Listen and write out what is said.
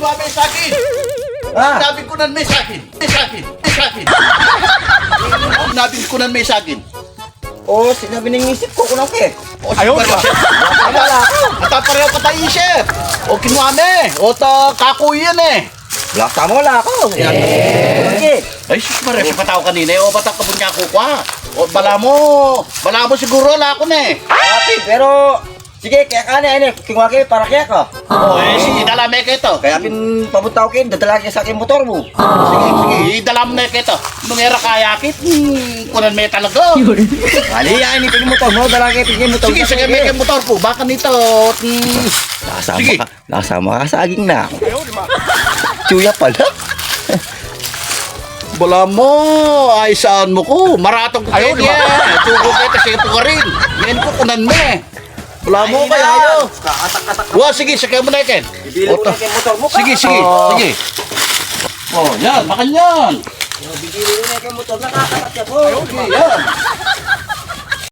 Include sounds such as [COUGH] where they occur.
mo sa akin. Ah. Sinabi ko nan may sa akin. May sa akin. May sa akin. Sinabi ko nan may sa akin. Oo, sinabi ng isip ko kunang ke. O, Ayaw ba? Wala ako. Matapareho pa tayo isip. O eh. O ta kakuy yan eh. Wala tama wala ako. Ke. Ay, sus, Maria, si pataw kanina. O, batak ka niya ako kwa. O, bala mo. Bala mo siguro, wala ako na eh. Pero sige, kaya ka na ini, kingwa ke para kaya ka. O, eh, sige, dala mo kito. Kaya pin pabutaw kin, dadala ka sa akin motor mo. Sige, sige, idala mo na kito. Nungera kayakit, hmm, kunan mo talaga. [LAUGHS] Ali, yan, ipin motor mo, dala ka ipin motor. Sige, sige, may motor ko. Baka nito, hmm, Nakasama Sige. ka, nakasama ka sa aging na. Chuya pala. [LAUGHS] Bala mo, ay saan mo ko? Maratong ko kayo niya. Tugo kayo, kasi ito ka rin. Ngayon ko kunan mo eh. Bala mo kaya ayo. Kakatak-katak. Wa, sige, sakay mo na Ken. Bibili mo Oto. na kay motor mo ka. Sige, sige, Oo. sige. Oh, yan, makan yan. Bibili mo na kay motor, nakakatak ka po. Sige, yan.